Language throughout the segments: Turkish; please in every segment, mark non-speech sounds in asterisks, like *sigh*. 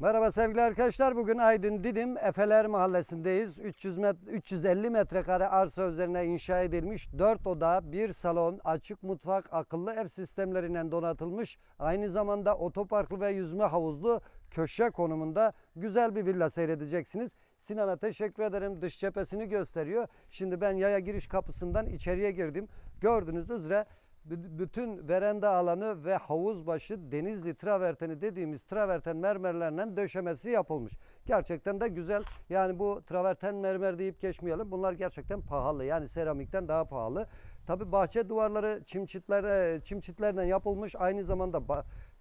Merhaba sevgili arkadaşlar. Bugün Aydın Didim Efeler Mahallesi'ndeyiz. 300 met 350 metrekare arsa üzerine inşa edilmiş 4 oda, 1 salon, açık mutfak, akıllı ev sistemleriyle donatılmış. Aynı zamanda otoparklı ve yüzme havuzlu köşe konumunda güzel bir villa seyredeceksiniz. Sinan'a teşekkür ederim. Dış cephesini gösteriyor. Şimdi ben yaya giriş kapısından içeriye girdim. Gördüğünüz üzere bütün veranda alanı ve havuz başı denizli traverteni dediğimiz traverten mermerlerle döşemesi yapılmış. Gerçekten de güzel. Yani bu traverten mermer deyip geçmeyelim. Bunlar gerçekten pahalı. Yani seramikten daha pahalı. Tabi bahçe duvarları çimçitler, çimçitlerden yapılmış. Aynı zamanda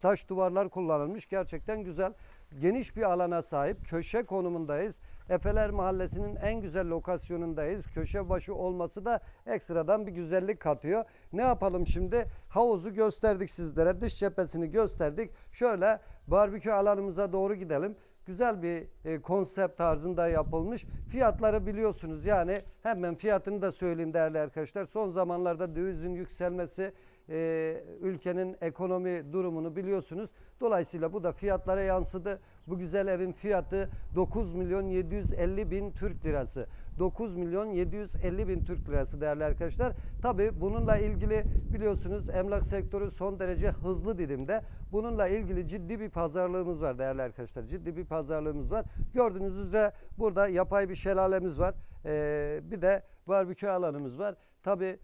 taş duvarlar kullanılmış. Gerçekten güzel. Geniş bir alana sahip köşe konumundayız. Efeler Mahallesi'nin en güzel lokasyonundayız. Köşe başı olması da ekstradan bir güzellik katıyor. Ne yapalım şimdi? Havuzu gösterdik sizlere. Dış cephesini gösterdik. Şöyle barbekü alanımıza doğru gidelim. Güzel bir e, konsept tarzında yapılmış. Fiyatları biliyorsunuz yani hemen fiyatını da söyleyeyim değerli arkadaşlar. Son zamanlarda dövizin yükselmesi e, ülkenin ekonomi durumunu biliyorsunuz. Dolayısıyla bu da fiyatlara yansıdı. Bu güzel evin fiyatı 9 milyon 750 bin Türk lirası. 9 milyon 750 bin Türk lirası değerli arkadaşlar. Tabi bununla ilgili biliyorsunuz emlak sektörü son derece hızlı didimde. Bununla ilgili ciddi bir pazarlığımız var değerli arkadaşlar. Ciddi bir pazarlığımız var. Gördüğünüz üzere burada yapay bir şelalemiz var. Ee, bir de barbekü alanımız var. Tabi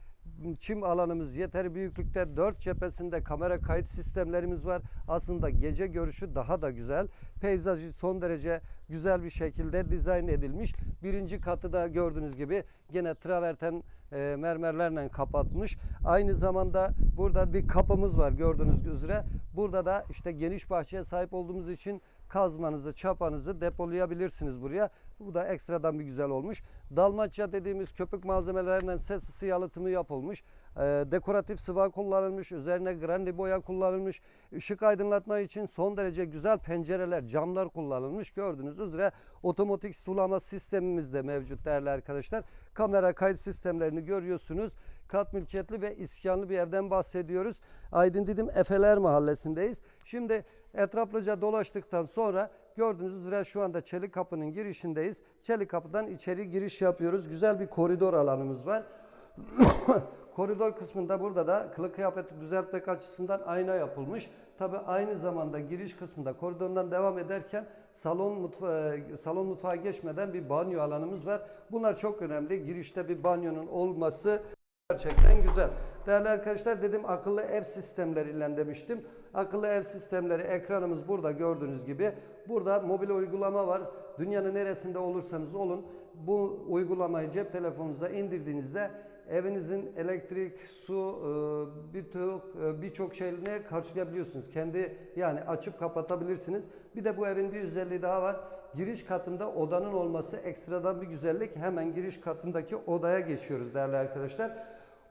çim alanımız yeter büyüklükte. Dört cephesinde kamera kayıt sistemlerimiz var. Aslında gece görüşü daha da güzel. Peyzajı son derece güzel bir şekilde dizayn edilmiş. Birinci katı da gördüğünüz gibi gene traverten e, mermerlerle kapatmış. Aynı zamanda burada bir kapımız var gördüğünüz üzere. Burada da işte geniş bahçeye sahip olduğumuz için kazmanızı, çapanızı depolayabilirsiniz buraya. Bu da ekstradan bir güzel olmuş. Dalmaçya dediğimiz köpük malzemelerinden ses yalıtımı yapılmış. Ee, dekoratif sıva kullanılmış. Üzerine grandi boya kullanılmış. Işık aydınlatma için son derece güzel pencereler, camlar kullanılmış. Gördüğünüz üzere otomatik sulama sistemimiz de mevcut değerli arkadaşlar. Kamera kayıt sistemlerini görüyorsunuz. Kat mülkiyetli ve iskanlı bir evden bahsediyoruz. Aydın Didim Efeler Mahallesi'ndeyiz. Şimdi etraflıca dolaştıktan sonra gördüğünüz üzere şu anda Çelik Kapı'nın girişindeyiz. Çelik Kapı'dan içeri giriş yapıyoruz. Güzel bir koridor alanımız var. Koridor kısmında burada da kılık kıyafeti düzeltmek açısından ayna yapılmış. Tabi aynı zamanda giriş kısmında koridordan devam ederken salon mutfağı, salon mutfağa geçmeden bir banyo alanımız var. Bunlar çok önemli. Girişte bir banyonun olması Gerçekten güzel. Değerli arkadaşlar dedim akıllı ev sistemleriyle demiştim. Akıllı ev sistemleri ekranımız burada gördüğünüz gibi. Burada mobil uygulama var. Dünyanın neresinde olursanız olun bu uygulamayı cep telefonunuza indirdiğinizde evinizin elektrik, su, e, birçok e, birçok şeyini karşılayabiliyorsunuz. Kendi yani açıp kapatabilirsiniz. Bir de bu evin bir özelliği daha var. Giriş katında odanın olması ekstradan bir güzellik. Hemen giriş katındaki odaya geçiyoruz değerli arkadaşlar.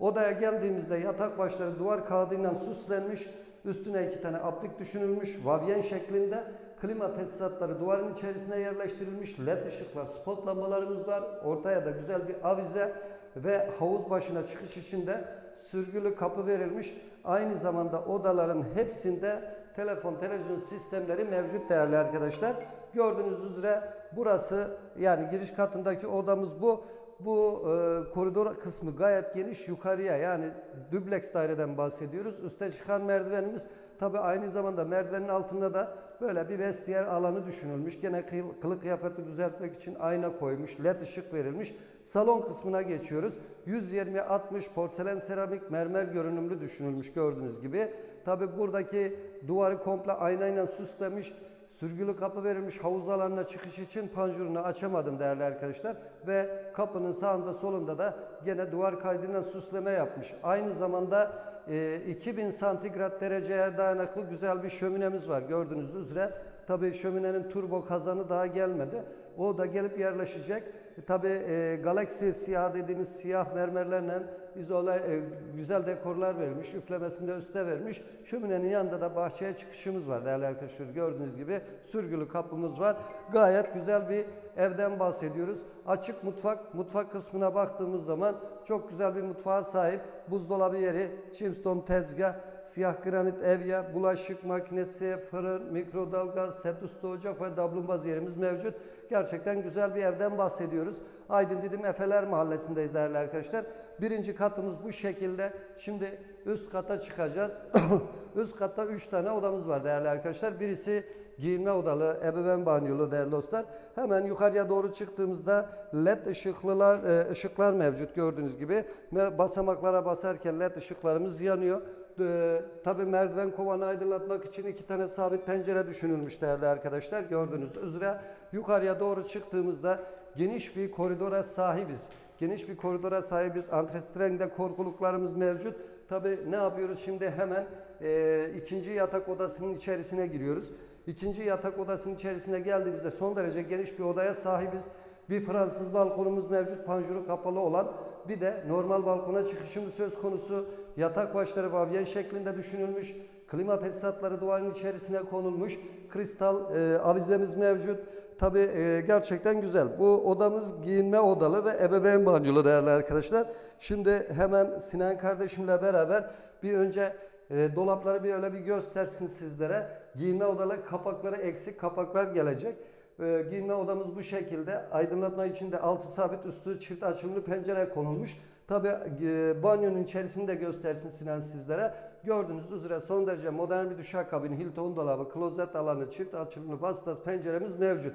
Odaya geldiğimizde yatak başları duvar kağıdıyla süslenmiş. Üstüne iki tane aplik düşünülmüş. Vavyen şeklinde. Klima tesisatları duvarın içerisine yerleştirilmiş. LED ışıklar, spot lambalarımız var. Ortaya da güzel bir avize ve havuz başına çıkış için de sürgülü kapı verilmiş. Aynı zamanda odaların hepsinde telefon, televizyon sistemleri mevcut değerli arkadaşlar. Gördüğünüz üzere burası yani giriş katındaki odamız bu. Bu e, koridor kısmı gayet geniş yukarıya yani dubleks daireden bahsediyoruz. Üste çıkan merdivenimiz tabi aynı zamanda merdivenin altında da böyle bir vestiyer alanı düşünülmüş. Gene kıl- kılık kıyafeti düzeltmek için ayna koymuş, led ışık verilmiş. Salon kısmına geçiyoruz. 120-60 porselen seramik mermer görünümlü düşünülmüş gördüğünüz gibi. Tabi buradaki duvarı komple aynayla süslemiş. Sürgülü kapı verilmiş havuz alanına çıkış için panjurunu açamadım değerli arkadaşlar. Ve kapının sağında solunda da gene duvar kaydından süsleme yapmış. Aynı zamanda e, 2000 santigrat dereceye dayanıklı güzel bir şöminemiz var gördüğünüz üzere. Tabii şöminenin turbo kazanı daha gelmedi. O da gelip yerleşecek. E, Tabii e, Galaxy siyah dediğimiz siyah mermerlerle izole e, güzel dekorlar vermiş. Üflemesini de üste vermiş. Şöminenin yanında da bahçeye çıkışımız var değerli arkadaşlar. Gördüğünüz gibi sürgülü kapımız var. Gayet güzel bir evden bahsediyoruz. Açık mutfak, mutfak kısmına baktığımız zaman çok güzel bir mutfağa sahip. Buzdolabı yeri, Chimstone tezgah, siyah granit evye, bulaşık makinesi, fırın, mikrodalga, set üstü ocak ve dablumbaz yerimiz mevcut. Gerçekten güzel bir evden bahsediyoruz. Aydın Didim Efeler Mahallesi'ndeyiz değerli arkadaşlar. Birinci katımız bu şekilde. Şimdi üst kata çıkacağız. *coughs* üst katta 3 tane odamız var değerli arkadaşlar. Birisi giyinme odalı, ebeveyn banyolu değerli dostlar. Hemen yukarıya doğru çıktığımızda led ışıklılar, e, ışıklar mevcut gördüğünüz gibi. Basamaklara basarken led ışıklarımız yanıyor. E, Tabi merdiven kovanı aydınlatmak için iki tane sabit pencere düşünülmüş değerli arkadaşlar. Gördüğünüz üzere yukarıya doğru çıktığımızda geniş bir koridora sahibiz. Geniş bir koridora sahibiz. Antrestrengde korkuluklarımız mevcut. Tabi ne yapıyoruz şimdi hemen e, ikinci yatak odasının içerisine giriyoruz. İkinci yatak odasının içerisine geldiğimizde son derece geniş bir odaya sahibiz. Bir Fransız balkonumuz mevcut, panjuru kapalı olan. Bir de normal balkona çıkışımız söz konusu. Yatak başları vavyen şeklinde düşünülmüş. Klima tesisatları duvarın içerisine konulmuş. Kristal e, avizemiz mevcut. Tabi gerçekten güzel. Bu odamız giyinme odalı ve ebeveyn banyolu değerli arkadaşlar. Şimdi hemen Sinan kardeşimle beraber bir önce e, dolapları bir öyle bir göstersin sizlere. Giyinme odalı kapakları eksik kapaklar gelecek. E, giyinme odamız bu şekilde. Aydınlatma için de altı sabit üstü çift açımlı pencere konulmuş. Tabi e, banyonun içerisini de göstersin Sinan sizlere. Gördüğünüz üzere son derece modern bir duşakabin, Hilton dolabı, klozet alanı, çift açımlı vasıtası penceremiz mevcut.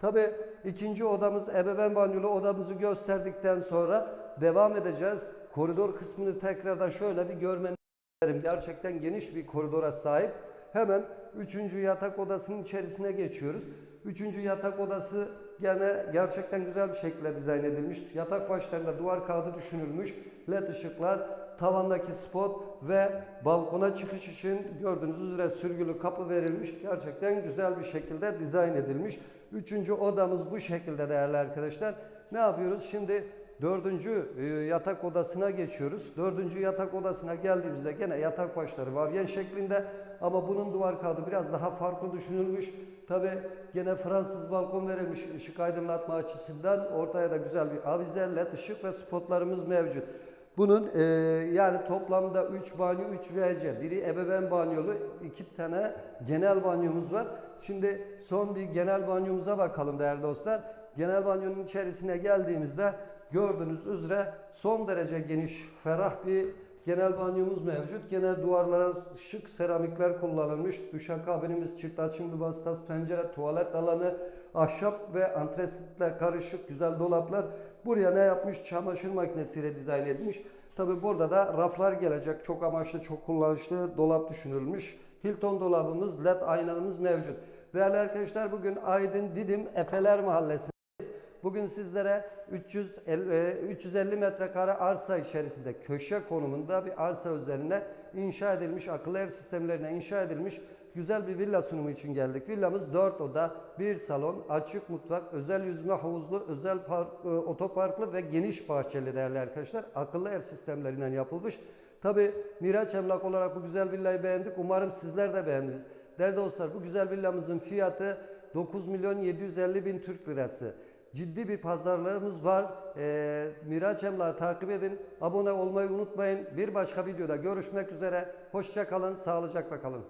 Tabi ikinci odamız ebeveyn banyolu odamızı gösterdikten sonra devam edeceğiz. Koridor kısmını tekrardan şöyle bir görmenizi isterim. Gerçekten geniş bir koridora sahip. Hemen üçüncü yatak odasının içerisine geçiyoruz. Üçüncü yatak odası gene gerçekten güzel bir şekilde dizayn edilmiş. Yatak başlarında duvar kağıdı düşünülmüş. LED ışıklar, tavandaki spot ve balkona çıkış için gördüğünüz üzere sürgülü kapı verilmiş. Gerçekten güzel bir şekilde dizayn edilmiş. Üçüncü odamız bu şekilde değerli arkadaşlar. Ne yapıyoruz? Şimdi dördüncü e, yatak odasına geçiyoruz. Dördüncü yatak odasına geldiğimizde gene yatak başları vavyen şeklinde ama bunun duvar kağıdı biraz daha farklı düşünülmüş. Tabi gene Fransız balkon verilmiş ışık aydınlatma açısından ortaya da güzel bir avize, led ışık ve spotlarımız mevcut. Bunun e, yani toplamda 3 banyo 3 WC. Biri ebeveyn banyolu, iki tane genel banyomuz var. Şimdi son bir genel banyomuza bakalım değerli dostlar. Genel banyonun içerisine geldiğimizde gördüğünüz üzere son derece geniş, ferah bir genel banyomuz mevcut. Gene duvarlara şık seramikler kullanılmış. Duşakabinimiz çift açımlı vasıtası pencere, tuvalet alanı, ahşap ve antresitle karışık güzel dolaplar. Buraya ne yapmış? Çamaşır makinesiyle dizayn edilmiş. Tabi burada da raflar gelecek. Çok amaçlı, çok kullanışlı dolap düşünülmüş. Hilton dolabımız, led aynamız mevcut. Değerli arkadaşlar bugün Aydın Didim Efeler Mahallesi Bugün sizlere 350, e, 350 metrekare arsa içerisinde köşe konumunda bir arsa üzerine inşa edilmiş, akıllı ev sistemlerine inşa edilmiş güzel bir villa sunumu için geldik. Villamız 4 oda, 1 salon, açık mutfak, özel yüzme havuzlu, özel park, e, otoparklı ve geniş bahçeli değerli arkadaşlar. Akıllı ev sistemlerinden yapılmış. Tabi Miraç Emlak olarak bu güzel villayı beğendik. Umarım sizler de beğendiniz. Değerli dostlar bu güzel villamızın fiyatı 9 milyon 750 bin Türk lirası. Ciddi bir pazarlığımız var. Ee, Miraç Emlak'ı takip edin. Abone olmayı unutmayın. Bir başka videoda görüşmek üzere. Hoşça kalın, sağlıcakla kalın.